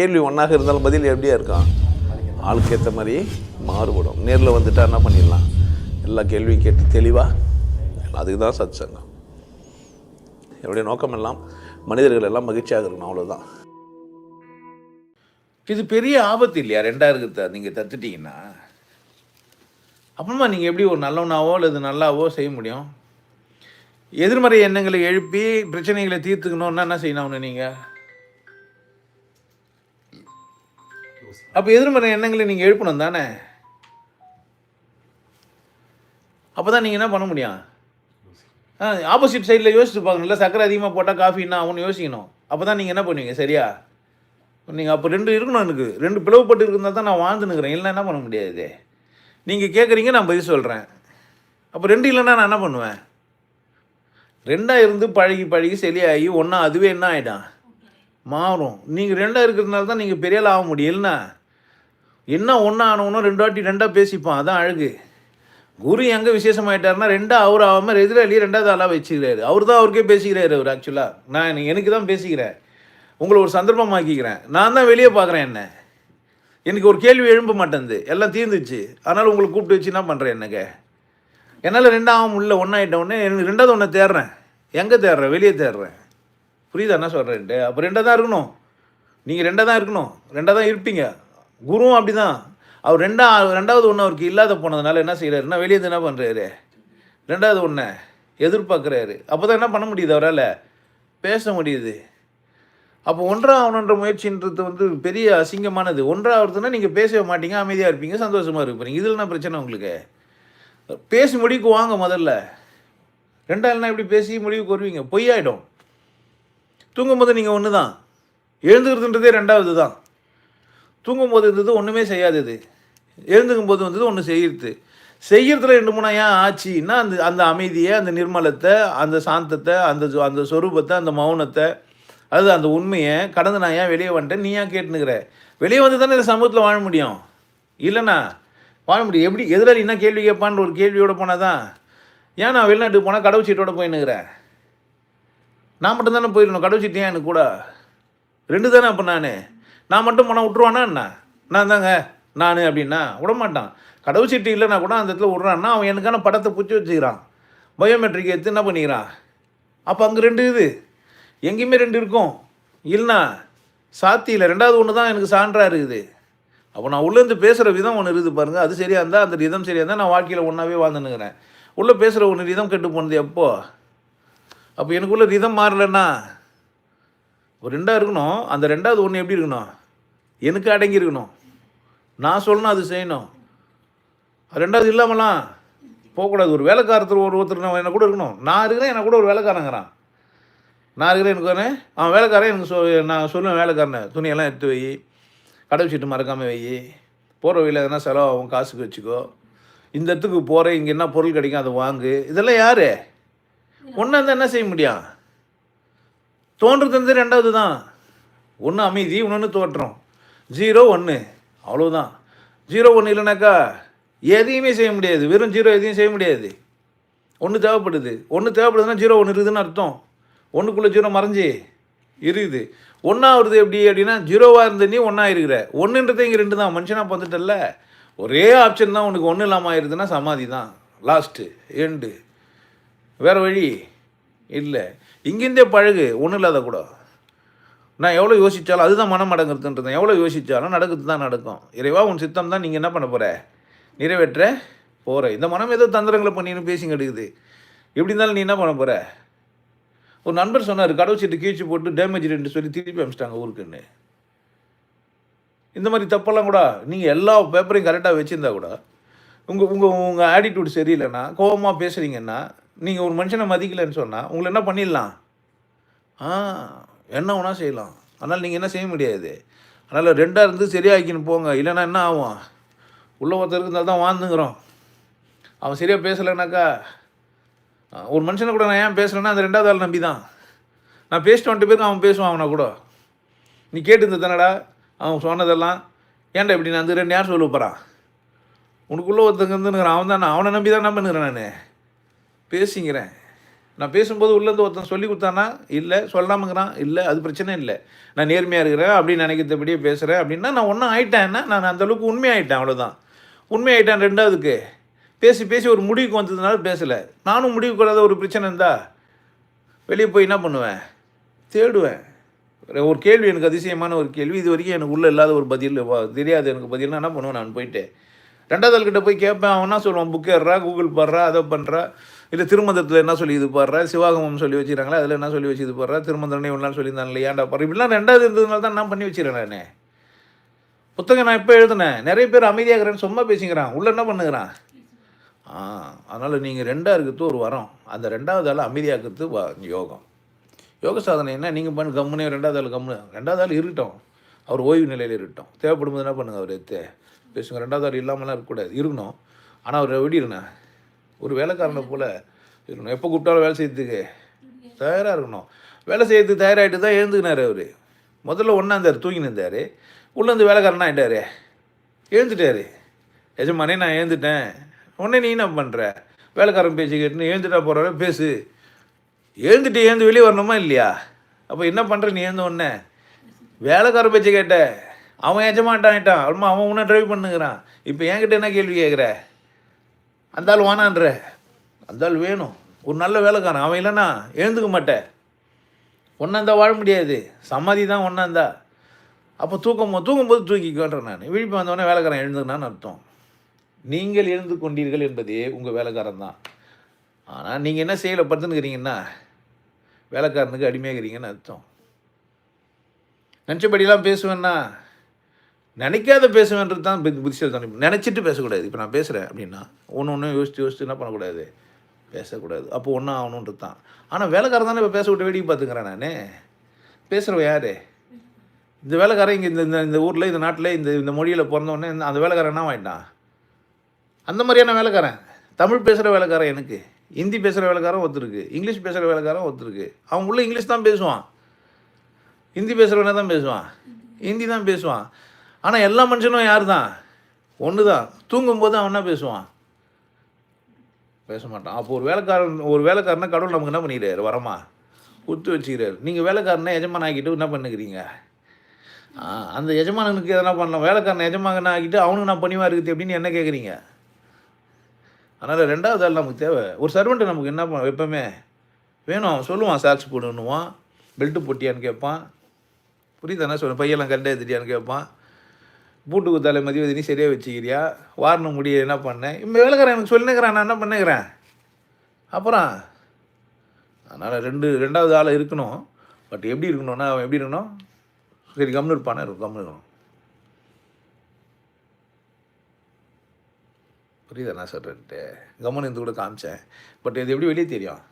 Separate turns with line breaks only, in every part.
கேள்வி ஒன்றாக இருந்தாலும் பதில் எப்படியா இருக்கான் ஆளுக்கு ஏற்ற மாதிரி மாறுபடும். நேரில் வந்துட்டா என்ன பண்ணிடலாம்? எல்லா கேள்வியும் கேட்டு தெளிவாக அதுக்கு தான் சத் சங்கம் என்னுடைய நோக்கம் எல்லாம் மனிதர்கள் எல்லாம் மகிழ்ச்சியாக இருக்கணும் அவ்வளோதான்
இது பெரிய ஆபத்து இல்லையா? ரெண்டாயிரத்தை நீங்கள் தத்துட்டீங்கன்னா. அப்புறமா நீங்கள் எப்படி ஒரு நல்லவனாவோ அல்லது நல்லாவோ செய்ய முடியும்? எதிர்மறை எண்ணங்களை எழுப்பி பிரச்சனைகளை தீர்த்துக்கணும்னா என்ன செய்யணும் நீங்கள் அப்போ எதிர்மறை எண்ணங்களை நீங்கள் எழுப்பணும் தானே? அப்போ தான் நீங்கள் என்ன பண்ண முடியும்? ஆ ஆப்போசிட் சைடில் யோசிச்சு பார்க்கணும்ல சக்கரை அதிகமாக போட்டால் காஃபின்னா அவனு யோசிக்கணும். அப்போ தான் நீங்கள் என்ன பண்ணுவீங்க? சரியா? நீங்கள் அப்போ ரெண்டு இருக்கணும் எனக்கு. ரெண்டு பிளவுப்பட்டு இருந்தால் தான் நான் வாழ்ந்துனுக்குறேன் இல்லைன்னா என்ன பண்ண முடியாது நீங்கள் கேட்குறீங்க நான் பதில் சொல்கிறேன் அப்போ ரெண்டு இல்லைன்னா நான் என்ன பண்ணுவேன்? ரெண்டாக இருந்து பழகி பழகி சரியாகி ஒன்றா அதுவே என்ன ஆகிடும் மாறும். நீங்கள் ரெண்டாக இருக்கிறதுனால தான் நீங்கள் பெரிய ஆக முடியலன்னா என்ன ஒன்றா ஆனவனும் ரெண்டு வாட்டி ரெண்டாக பேசிப்பான். அதான் அழகு. குரு எங்கே விசேஷமாயிட்டாருன்னா ரெண்டாக அவர் ஆகாமல் எதிராளியே ரெண்டாவது ஆளாக வச்சுக்கிறாரு. அவர் தான் அவருக்கே பேசிக்கிறாரு அவர் ஆக்சுவலாக நான் எனக்கு- தான் பேசிக்கிறேன். உங்களை ஒரு சந்தர்ப்பமாக்கிக்கிறேன். நான் தான் வெளியே பார்க்குறேன் என்ன? எனக்கு ஒரு கேள்வி எழும்ப மாட்டேங்குது எல்லாம் தீர்ந்துச்சு. அதனால் உங்களை கூப்பிட்டு வச்சு என்ன பண்ணுறேன் என்னங்க? என்னால் ரெண்டாவும் உள்ள ஒன்றாயிட்ட உடனே எனக்கு ரெண்டாவது ஒன்றை தேடுறேன். எங்கே தேடுறேன்? வெளியே தேடுறேன். புரியுதா என்ன சொல்கிறேன்ட்டு அப்போ ரெண்டாக தான் இருக்கணும். நீங்கள் ரெண்டாக தான் இருக்கணும். ரெண்டாக தான் இருப்பீங்க. குருவும் அப்படி தான் அவர் ரெண்டா ரெண்டாவது ஒன்று அவருக்கு இல்லாத போனதுனால என்ன செய்கிறாருன்னா வெளியே என்ன பண்ணுறாரு ரெண்டாவது ஒன்றை எதிர்பார்க்குறாரு. அப்போ தான் என்ன பண்ண முடியுது அவரால்? பேச முடியுது. அப்போ ஒன்றாகணுன்ற முயற்சின்றது வந்து பெரிய அசிங்கமானது. ஒன்றாகிறதுனா நீங்கள் பேசவே மாட்டீங்க அமைதியாக இருப்பீங்க சந்தோஷமாக இருப்பீங்க இதில் என்ன பிரச்சனை உங்களுக்கு? பேசி முடிவுக்கு வாங்க முதல்ல. ரெண்டாள்னா எப்படி பேசி முடிவுக்கு வருவீங்க? பொய்யாயிடும். தூங்கும்போது நீங்கள் ஒன்று தான் எழுந்துக்கிறதுன்றதே ரெண்டாவது தான் தூங்கும்போது இருந்தது ஒன்றுமே செய்யாதது எழுந்துக்கும் போது வந்தது ஒன்று செய்யறது. செய்கிறதுல ரெண்டு மூணு ஏன் ஆச்சுன்னா அந்த அந்த அமைதியை அந்த நிர்மலத்தை அந்த சாந்தத்தை அந்த அந்த சொரூபத்தை அந்த மௌனத்தை அது அந்த உண்மையை கடந்து நான் ஏன் வெளியே வந்துட்டேன்? நீ ஏன் கேட்டுனுக்கிற வெளியே வந்து தானே இந்த சமூகத்தில் வாழ முடியும். இல்லைண்ணா வாழ முடியும். எப்படி எதிராளி என்ன கேள்வி கேட்பான்ற ஒரு கேள்வியோடு போனால் தான் ஏன் நான் வெளிநாட்டுக்கு போனால் கடவு சீட்டோடு போயின்னுக்கிறேன் நான் மட்டும் தானே போயிடணும் கடவு எனக்கு கூட? ரெண்டு தானே அப்போ நான்? நான் மட்டும் போனால் விட்ருவானா என்ன? நான் தாங்க நான் அப்படின்னா விடமாட்டான். கடவுள் சீட்டு இல்லைன்னா கூட அந்த இடத்துல விட்றான்னா அவன் எனக்கான படத்தை பிடிச்சி வச்சுக்கிறான். பயோமெட்ரிக் எடுத்து என்ன பண்ணிக்கிறான்? அப்போ அங்கே ரெண்டு இது. எங்கேயுமே ரெண்டு இருக்கும். இல்லைண்ணா சாத்தியில் ரெண்டாவது ஒன்று தான் எனக்கு சான்றாக இருக்குது. அப்போ நான் உள்ளேருந்து பேசுகிற விதம் ஒன்று இருக்குது பாருங்கள் அது சரியாக இருந்தால் அந்த விதம் சரியாக இருந்தால் நான் வாழ்க்கையில் ஒன்றாவே வாழ்ந்துன்னுக்கிறேன். உள்ளே பேசுகிற ஒன்று விதம் கெட்டு போனது எப்போ? அப்போ எனக்குள்ளே ரிதம் மாறலன்னா ஒரு ரெண்டாக இருக்கணும். அந்த ரெண்டாவது ஒன்று எப்படி இருக்கணும்? எனக்கு அடங்கி இருக்கணும். நான் சொல்லணும் அது செய்யணும். ரெண்டாவது இல்லாமலாம் போகக்கூடாது. ஒரு வேலைக்காரத்தர் ஒரு ஒருத்தர் நான் என்ன கூட இருக்கணும். நான் இருக்கிறேன் என்ன கூட ஒரு வேலைக்காரங்கிறான். நான் இருக்கிறேன் எனக்கு ஒரு அவன் வேலைக்காரன் எனக்கு சொ நான் சொல்லுவேன் வேலைக்காரனை துணியெல்லாம் எடுத்து வை. கடை சீட்டு மறக்காமல் வை. போகிற வழியில் எதனா செலவாகும் காசுக்கு வச்சுக்கோ. இந்த இடத்துக்கு போகிற இங்கே என்ன பொருள் கிடைக்கும் அதை வாங்கு. இதெல்லாம் யார்? ஒன்றா இருந்தால் என்ன செய்ய முடியும்? தோன்றது வந்து ரெண்டாவது தான். ஒன்று அமைதி இன்னொன்று தோற்றம். ஜீரோ ஒன்று அவ்வளோதான் ஜீரோ ஒன்று இல்லைனாக்கா எதையுமே செய்ய முடியாது. வெறும் ஜீரோ எதையும் செய்ய முடியாது. ஒன்று தேவைப்படுது. ஒன்று தேவைப்படுதுன்னா ஜீரோ ஒன்று இருக்குதுன்னு அர்த்தம். ஒன்றுக்குள்ளே ஜீரோ மறைஞ்சி இருக்குது ஒன்றாவது எப்படி அப்படின்னா ஜீரோவாக இருந்த நீ ஒன்றா இருக்கிற ஒன்றுன்றதே இங்கே ரெண்டு தான். மனுஷனாக பார்த்துட்டல்ல ஒரே ஆப்ஷன் தான் உனக்கு ஒன்றும் இல்லாமல் ஆயிருதுன்னா சமாதி தான் லாஸ்ட்டு எண்டு வேறு வழி இல்லை. இங்கேருந்தே பழகு ஒன்றும் இல்லாத கூட. நான் எவ்வளோ யோசித்தாலும் அதுதான் மனம் அடங்குறதுன்றது எவ்வளோ யோசித்தாலும் நடக்குது தான் நடக்கும். இறைவா உன் சித்தம் தான் நீங்கள் என்ன பண்ண போகிற நிறைவேற்ற போகிற இந்த மனம் ஏதோ தந்திரங்களை பண்ணின்னு பேசி கிடக்குது. எப்படி இருந்தாலும் நீ என்ன பண்ண போகிற ஒரு நண்பர் சொன்னார் கடவு சீட்டு கீழ்ச்சி போட்டு டேமேஜ் ரெண்டு சொல்லி திருப்பி அமிச்சிட்டாங்க ஊருக்குன்னு. இந்த மாதிரி தப்பெல்லாம் கூட நீங்கள் எல்லா பேப்பரையும் கரெக்டாக வச்சுருந்தா கூட உங்கள் உங்கள் உங்கள் ஆட்டிடியூட் சரியில்லைன்னா கோபமாக பேசுகிறீங்கன்னா நீங்கள் ஒரு மனுஷனை மதிக்கலைன்னு சொன்னால் உங்களை என்ன பண்ணிடலாம்? ஆ என்ன வேணால் செய்யலாம். அதனால் நீங்கள் என்ன செய்ய முடியாது. அதனால் ரெண்டாக இருந்து சரியாக்கின்னு போங்க. இல்லைன்னா என்ன ஆகும்? உள்ள ஒருத்தர் இருந்தால் தான் வாழ்ந்துங்கிறோம். அவன் சரியாக பேசலைனாக்கா ஒரு மனுஷனை கூட நான் ஏன் பேசுகிறேன்னா அந்த ரெண்டாவது ஆள் நம்பி தான் நான் பேசிட்டு வந்துட்டு பேருக்கு அவன் பேசுவான் அவனை கூட. நீ கேட்டு தானடா? அவன் சொன்னதெல்லாம். ஏன்டா இப்படி நான் வந்து ரெண்டு யார் சொல்ல போகிறான் உனக்குள்ளே ஒருத்தங்க இருந்துங்கிறான் அவன் தான் அவனை நம்பி தான் நம்பினுக்கிறேன் நான். பேசிங்கிறேன். நான் பேசும்போது உள்ளேருந்து ஒருத்தன் சொல்லி கொடுத்தானா இல்லை சொல்லாமங்கிறான். இல்லை அது பிரச்சனை இல்லை. நான் நேர்மையாக இருக்கிறேன். அப்படின்னு நினைக்கிறபடியே பேசுகிறேன் அப்படின்னா நான் ஒன்றும் ஆயிட்டேன்னா நான் அந்தளவுக்கு உண்மையாகிட்டேன் உண்மையாயிட்டேன் அவ்வளோதான் உண்மையாயிட்டேன் ரெண்டாவதுக்கு. பேசி பேசி ஒரு முடிவுக்கு வந்ததுனால பேசலை. நானும் முடிவுக்கு வராத ஒரு பிரச்சனை இருந்தா வெளியே போய் என்ன பண்ணுவேன்? தேடுவேன். ஒரு கேள்வி எனக்கு அதிசயமான ஒரு கேள்வி. இது வரைக்கும் எனக்கு உள்ளே இல்லாத ஒரு பதில் தெரியாது எனக்கு பதில்னா என்ன பண்ணுவேன்? நான் போயிட்டு. ரெண்டாவது ஆள்கிட்ட போய் கேட்பேன். அவன் என்ன சொல்லுவான்? புக் ஏறுறா கூகுள் பாடுறா அதை பண்ணுறா இல்லை திருமந்தத்தில் என்ன சொல்லி இது பாடுறா சிவாகமம் சொல்லி வச்சுக்கிறாங்களா அதில் என்ன சொல்லி வச்சு இது பாடுறா திருமந்தனே ஒன்றா சொல்லியிருந்தாங்க இல்லையாண்டா பாரு? இப்படிலாம் ரெண்டாவது இருந்ததுனால தான் நான் பண்ணி வச்சிருக்கேன் நான் புத்தகம் நான் இப்போ எழுதுனேன். நிறைய பேர் அமைதியாகிறேன்னு சும்மா பேசிக்கிறான். உள்ள என்ன பண்ணுகிறான்? ஆ அதனால் நீங்கள் ரெண்டாக இருக்கிறது ஒரு வரம். அந்த ரெண்டாவது ஆள் அமைதியாக்குறது வா யோகம். யோக சாதனை என்ன? நீங்கள் பண்ணு கம்முனே ரெண்டாவது ஆள் கம்முனு. ரெண்டாவது ஆள் இருக்கட்டும் அவர் ஓய்வு நிலையில் இருக்கட்டும் தேவைப்படும் போது என்ன பண்ணுங்க அவர்? எத்தே பேசுங்க. ரெண்டாவது ஆள் இல்லாமலாம் இருக்கக்கூடாது. இருக்கணும். ஆனால் அவர் எப்படி இருந்தேன் ஒரு வேலைக்காரனை போல். இருக்கணும் எப்போ கூப்பிட்டாலும் வேலை செய்யறதுக்கு தயாராக இருக்கணும். வேலை செய்யறதுக்கு தயாராகிட்டு தான் எழுந்துக்கினார் அவர். முதல்ல ஒன்றா இருந்தார் தூங்கி இருந்தார் உள்ளேருந்து வேலைக்காரனா ஆகிட்டார் எழுந்துட்டார். எஜமானே நான் எழுந்துட்டேன். உடனே நீ என்ன பண்ணுற வேலைக்காரன் பேச்சு கேட்டுன்னு எழுந்துட்டா போகிற பேசு. எழுந்துட்டு எழுந்து வெளியே வரணுமா இல்லையா? அப்போ என்ன பண்ணுற நீ எழுந்த உடனே? வேலைக்காரன் பேச்சு கேட்ட அவன் எஜமான்ட்டான்ட்டான் அம்மா அவன் உன்ன ட்ரைவ் பண்ணுங்கிறான் இப்போ என்கிட்ட என்ன கேள்வி கேட்குற அந்தாள் வானான்ற. அந்த வேணும். ஒரு நல்ல வேலைக்காரன். அவன் இல்லைன்னா எழுந்துக்க மாட்டேன். ஒன்றாந்தா வாழ முடியாது. சமாதி தான் ஒன்றாந்தா அப்போ தூக்கம் போ- தூங்கும்போது தூங்கிக்கோன்றேன் நான். விழிப்பு வந்தவொடனே வேலைக்காரன் எழுந்துக்கணான்னு அர்த்தம். நீங்கள் எழுந்து கொண்டீர்கள் என்பதே உங்கள் வேலைக்காரன் தான். ஆனால் நீங்கள் என்ன செய்யலை படுத்துன்னுக்கிறீங்கன்னா வேலைக்காரனுக்கு அடிமையாகிறீங்கன்னு அர்த்தம். நினச்சபடியெல்லாம் பேசுவேன்னா நினைக்காத பேசுவேன்றது தான் புத்திசாலி தான் நினச்சிட்டு பேசக்கூடாது. இப்போ நான் பேசுகிறேன் அப்படின்னா ஒன்று ஒன்று யோசித்து யோசித்து என்ன பண்ணக்கூடாது? பேசக்கூடாது. அப்போ ஒன்றும் ஆகணுன்றது தான். ஆனால் வேலைக்காரன் தானே இப்போ பேச விட்டு வேடிக்கை பார்த்துக்கிறேன் நான்? பேசுகிறவன் யார்? இந்த வேலைக்காரன் இங்கே இந்த இந்த- இந்த ஊரில் இந்த நாட்டில் இந்த இந்த மொழியில் பிறந்தவொடனே அந்த வேலைக்காரன் என்ன வாங்கிட்டான் அந்த மாதிரியான வேலைக்காரன். தமிழ் பேசுகிற வேலைக்காரன் எனக்கு. ஹிந்தி பேசுகிற வேலைக்காரன் ஒருத்தருக்கு. இங்கிலீஷ் பேசுகிற வேலைக்காரன் ஒருத்தருக்கு. அவன் உள்ள இங்கிலீஷ் தான் பேசுவான். ஹிந்தி பேசுகிறவனே தான் பேசுவான். ஹிந்தி தான் பேசுவான். ஆனால் எல்லா மனுஷனும் யார் தான் ஒன்று தான் தூங்கும்போது அவன் என்ன பேசுவான்? பேச மாட்டான். அப்போ ஒரு வேலைக்காரன் ஒரு வேலைக்காரனா கடவுள் நமக்கு என்ன பண்ணிக்கிறார்? வரமா? குத்து வச்சுக்கிறாரு. நீங்கள் வேலைக்காரனை எஜமான ஆக்கிட்டு என்ன பண்ணுக்கிறீங்க அந்த எஜமானனுக்கு எதனா பண்ணலாம். வேலைக்காரன் எஜமானன் ஆக்கிட்டு அவனுக்கு நான் பணிவாக இருக்குது அப்படின்னு என்ன கேட்குறீங்க அதனால் ரெண்டாவது ஆள் நமக்கு தேவை. ஒரு சர்வெண்ட்டு நமக்கு என்ன பண்ண எப்பவுமே வேணும். அவன் சொல்லுவான் சாக்ஸ் போடணுவான் பெல்ட்டு போட்டியான்னு கேட்பான். புரியுதானே? என்ன பையெல்லாம் கரெக்டாக எடுத்துட்டியான்னு கேட்பான். பூட்டு குத்தால மதிவதி நீ சரியாக வச்சுக்கிறியா? வாரணம் முடிய என்ன பண்ணேன் இப்போ வேலைக்காரன் எனக்கு சொல்லினுக்கிறேன் நான் என்ன பண்ணுகிறேன்? அப்புறம் அதனால் ரெண்டு ரெண்டாவது ஆள் இருக்கணும். பட் எப்படி இருக்கணும்னா அவன் எப்படி இருக்கணும்? சரி கம்னு இருப்பானே இருக்கும் கம்னு இருக்கணும். புரியுதா? நான் சொல்கிறேன்ட்டு கம்முன்னு இருந்து கூட காமிச்சேன். பட் இது எப்படி வெளியே தெரியும்?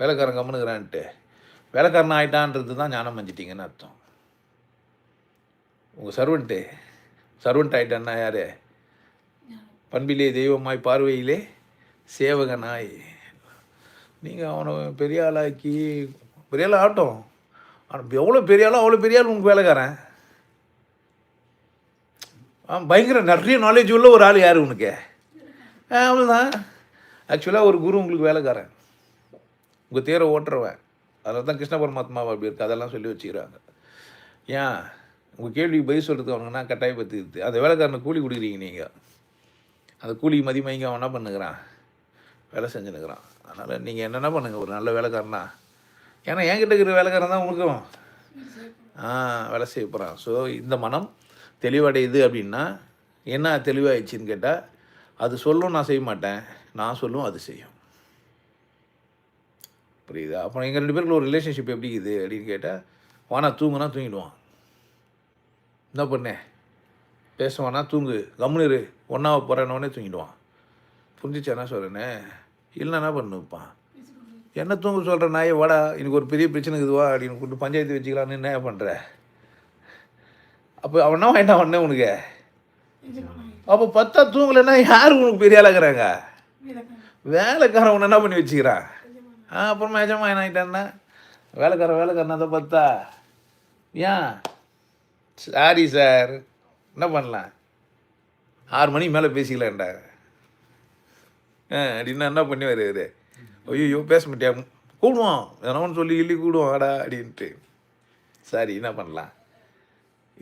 வேலைக்காரன் கம்முனுக்கிறான்ட்டு வேலைக்காரன் ஆயிட்டான்றது தான் ஞானம் மஞ்சிட்டிங்கன்னு அர்த்தம். உங்கள் சர்வெண்ட்டு சர்வெண்ட் ஆயிட்டான்னா யார்? பண்பிலே தெய்வமாய் பார்வையிலே சேவகனாய். நீங்கள் அவனை பெரிய ஆளாக்கி பெரிய ஆள் ஆகட்டும். ஆனால் எவ்வளோ பெரிய ஆளோ அவ்வளோ பெரிய ஆள் உங்களுக்கு வேலைக்காரன். ஆ பயங்கர நிறைய நாலேஜ் உள்ள ஒரு ஆள் யார் உனக்கு? அவ்வளோதான் ஆக்சுவலாக ஒரு குரு உங்களுக்கு வேலைக்காரன். உங்கள் தேரை ஓட்டுறவன். அதில் தான் கிருஷ்ண பரமாத்மாவை அப்படி இருக்குது அதெல்லாம் சொல்லி வச்சுக்கிறாங்க. ஏன்? உங்கள் கேள்விக்கு பதில் சொல்கிறதுக்கு அவனுங்கன்னா கட்டாயப்படுத்திடுது அந்த வேலைக்காரனை கூலி கொடுக்குறீங்க நீங்கள் அந்த கூலி மதிமயங்க அவன் என்ன பண்ணுகிறான்? வேலை செஞ்சுனுக்குறான் அதனால் நீங்கள் என்னென்ன பண்ணுங்கள் ஒரு நல்ல வேலைக்காரனா? ஏன்னா என்கிட்ட இருக்கிற வேலைக்காரன் தான் உங்களுக்கும் ஆ வேலை செய்ய போகிறான் ஸோ இந்த மனம் தெளிவடையுது அப்படின்னா என்ன தெளிவாயிடுச்சின்னு கேட்டால் அது சொல்லும் நான் செய்ய மாட்டேன். நான் சொல்லும் அது செய்யும். புரியுதா? அப்புறம் எங்கள் ரெண்டு பேருக்குள்ள ஒரு ரிலேஷன்ஷிப் எப்படி இருக்குது அப்படின்னு கேட்டால் வானா தூங்குனா தூங்கிடுவான். என்ன பண்ணேன் பேசுவானா? தூங்கு. கம்முனிரு ஒன்றாவை போகிறேன்னொடனே தூங்கிடுவான். புரிஞ்சிச்சு? என்ன சொல்கிறேனே இல்லைன்னா என்ன பண்ணுப்பான் என்ன தூங்க சொல்கிற நாயை? வாடா எனக்கு ஒரு பெரிய பிரச்சனை இதுவா? அப்படின்னு கூப்பிட்டு பஞ்சாயத்து வச்சுக்கலான்னு என்ன பண்ணுற அப்போ அவனா என்ன பண்ண உனக்கு? அப்போ பத்தா தூங்கலைன்னா யார் உனக்கு பெரிய ஆளாகிறாங்க வேலைக்காரன் உன்னை என்ன பண்ணி வச்சுக்கிறான்? ஆ அப்புறமா எஜமா என்ன ஆகிட்டான்னா வேலைக்காரன் வேலைக்காரன் அதை பார்த்தா ஏன்? Sorry sir. என்ன பண்ணலாம்? ஆறு மணிக்கு மேலே பேசிக்கலாம்டா. ஆ அப்படின்னா என்ன பண்ணி வருவார் ஐயோ பேச மாட்டியா? கூடுவோம். எதனா சொல்லி கிள்ளி கூடுவோம். ஆடா அப்படின்ட்டு சரி என்ன பண்ணலாம்?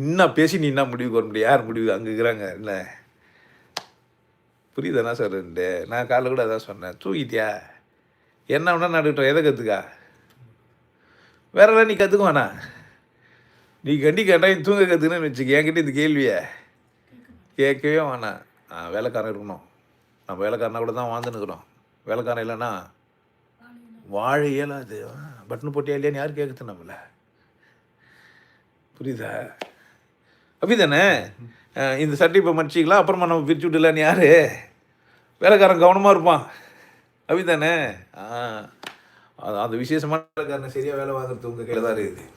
இன்னும் பேசி நீ என்ன முடிவுக்கு வர முடியும்? யார் முடிவு? அங்கே இருக்கிறாங்க. என்ன? புரியுதாண்ணா சார் இந்த நான் காலைல கூட அதான் சொன்னேன். தூக்கிட்டியா என்ன வேணால் நடக்கட்டும். எதை கற்றுக்கா வேற எல்லாம் நீ கற்றுக்குவாண்ணா நீ கண்டி கேட்டால் தூங்க கற்றுக்கணும்னு வச்சுக்க. என்கிட்ட இந்த கேள்வியை. கேட்கவே வேணாம். வேலைக்காரன் இருக்கணும். நம்ம வேலைக்காரனா கூட தான் வாழ்ந்துன்னுக்குறோம் வேலைக்காரன் இல்லைன்னா வாழ இயலாது. பட்டன் போட்டியா இல்லையான்னு யார் கேட்குது நம்மள. புரியுதா? அப்படிதானே? இந்த சட்டை இப்போ மடிச்சிக்கலாம் அப்புறமா நம்ம பிரிச்சு விடலான்னு யார்? வேலைக்காரன் கவனமாக இருப்பான். அப்படிதானே? ஆ அது- அந்த விசேஷமான வேலைக்காரன் சரியாக வேலை வாங்குறது உங்கள் கையில் தான் இருக்குது.